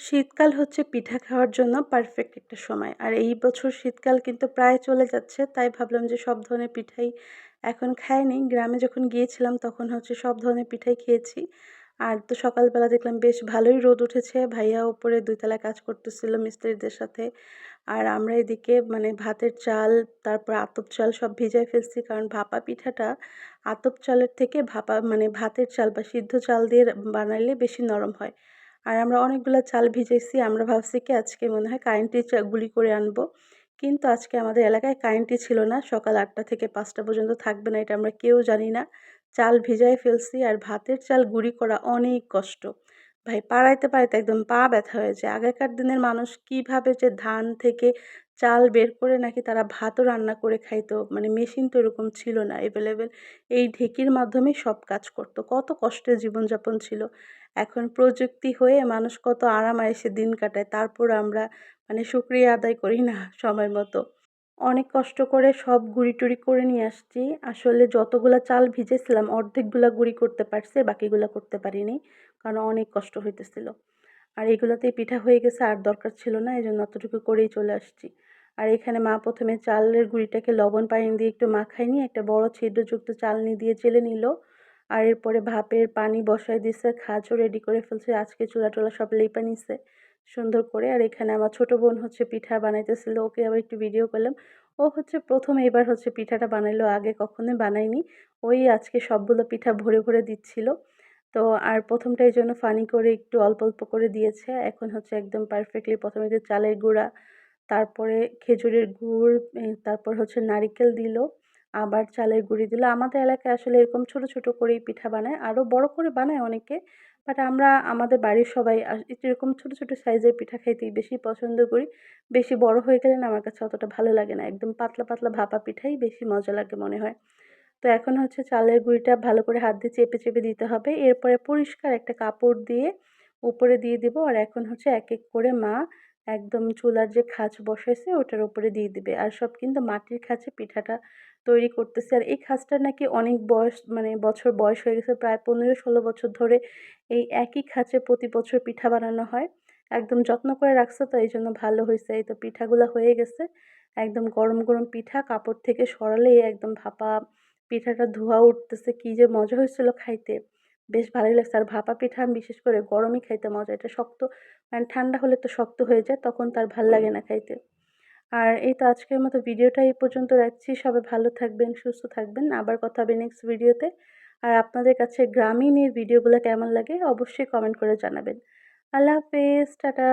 শীতকাল হচ্ছে পিঠা খাওয়ার জন্য পারফেক্ট একটা সময়। আর এই বছর শীতকাল কিন্তু প্রায় চলে যাচ্ছে, তাই ভাবলাম যে সব ধরনের পিঠাই এখন খাইনি। গ্রামে যখন গিয়েছিলাম তখন হচ্ছে সব ধরনের পিঠাই খেয়েছি। আর তো সকালবেলা দেখলাম বেশ ভালোই রোদ উঠেছে, ভাইয়া ওপরে দুইতলায় কাজ করতেছিল মিস্ত্রিদের সাথে। আর আমরা এদিকে মানে ভাতের চাল, তারপর আতপ চাল সব ভিজাই ফেলছি, কারণ ভাপা পিঠাটা আতপ চালের থেকে ভাপা মানে ভাতের চাল বা সিদ্ধ চাল দিয়ে বানালে বেশি নরম হয়। আর আমরা অনেকগুলো চাল ভিজেছি আমরা ভাবছি কি আজকে মনে হয় কারেন্টের গুলি করে আনব। কিন্তু আজকে আমাদের এলাকায় কারেন্টই ছিল না। সকাল আটটা থেকে পাঁচটা পর্যন্ত থাকবে না, এটা আমরা কেউ জানি না। চাল ভিজাই ফেলছি আর ভাতের চাল গুঁড়ি করা অনেক কষ্ট। ভাই, পাড়াইতে পাড়াইতে একদম পা ব্যথা হয়ে যায়। আগেকার দিনের মানুষ কীভাবে যে ধান থেকে চাল বের করে নাকি তারা ভাতও রান্না করে খাইতো মানে মেশিন তো এরকম ছিল না অ্যাভেলেবেল এই ঢেকির মাধ্যমেই সব কাজ করতো। কত কষ্টের জীবনযাপন ছিল। এখন প্রযুক্তি হয়ে মানুষ কত আরাম এসে দিন কাটায়, তারপর আমরা মানে শুক্রিয়া আদায় করি না সময় মতো। অনেক কষ্ট করে সব গুঁড়ি টুড়ি করে নিয়ে আসছি। আসলে যতগুলা চাল ভিজেছিলাম, অর্ধেকগুলা গুঁড়ি করতে পারছে, বাকিগুলা করতে পারিনি, কারণ অনেক কষ্ট হইতেছিল। আর এগুলোতেই পিঠা হয়ে গেছে, আর দরকার ছিল না এই জন্য অতটুকু করেই চলে আসছি। আর এখানে মা প্রথমে চালের গুঁড়িটাকে লবণ পানি দিয়ে একটু মাখাই নিয়ে একটা বড় ছিদ্রযুক্ত চালনি দিয়ে চেলে নিল। আর এরপরে ভাপের পানি বসায় দিছে, খাজও রেডি করে ফেলছে। আজকে চুলা টোলা সব লেপা নিছে সুন্দর করে। আর এখানে আমার ছোট বোন হচ্ছে পিঠা বানাইতেছিল, ওকে আবার একটু ভিডিও করলাম। ও হচ্ছে প্রথম এবার হচ্ছে পিঠাটা বানাইলো, আগে কখনোই বানাইনি ওই আজকে সবগুলো পিঠা ভরে ভরে দিচ্ছিল। তো আর প্রথমটা এই জন্য ফানি করে একটু অল্প অল্প করে দিয়েছে। এখন হচ্ছে একদম পারফেক্টলি প্রথমে যে চালের গুঁড়া তারপরে খেজুরের গুড় তারপর হচ্ছে নারিকেল দিল, আবার চালের গুঁড়ি দিল। আমাদের এলাকায় আসলে এরকম ছোট ছোট করেই পিঠা বানায় আরও বড় করে বানায় অনেকে বাট আমরা, আমাদের বাড়ির সবাই এরকম ছোট ছোট সাইজের পিঠা খাইতেই বেশি পছন্দ করি। বেশি বড় হয়ে গেলে না আমার কাছে অতটা ভালো লাগে না, একদম পাতলা পাতলা ভাপা পিঠাই বেশি মজা লাগে মনে হয়। তো এখন হচ্ছে চালের গুঁড়িটা ভালো করে হাত দিয়ে চেপে চেপে দিতে হবে, এরপরে পরিষ্কার একটা কাপড় দিয়ে উপরে দিয়ে দিব, আর এখন হচ্ছে এক এক করে মা একদম চুলার যে খাঁচ বসাইছে, ওটার উপরে দিয়ে দিবে। আর সব কিন্তু মাটির খাঁচে পিঠাটা তৈরি করতেছে। আর এই খাঁচটার নাকি অনেক বয়স মানে বছর বয়স হয়ে গেছে, প্রায় পনেরো ষোলো বছর ধরে এই একই খাঁচে প্রতি বছর পিঠা বানানো হয়। একদম যত্ন করে রাখছে, তো এই জন্য ভালো হয়েছে। এই তো পিঠাগুলো হয়ে গেছে। একদম গরম গরম পিঠা, কাপড় থেকে সরালেই একদম ভাপা পিঠাটা ধোয়া উঠতেছে। কী যে মজা হয়েছিল খাইতে। বেশ ভালোই লাগছে। আর ভাপা পিঠা বিশেষ করে গরমই খাইতে মজা, এটা শক্ত মানে ঠান্ডা হলে তো শক্ত হয়ে যায়, তখন তার ভালো লাগে না খাইতে। আর এই তো আজকের মতো ভিডিওটা এই পর্যন্ত রাখছি, সবাই ভালো থাকবেন, সুস্থ থাকবেন, আবার কথা হবে নেক্সট ভিডিওতে। আর আপনাদের কাছে গ্রামীণের ভিডিওগুলো কেমন লাগে অবশ্যই কমেন্ট করে জানাবেন। আল্লাহ হাফেজ, টাটা।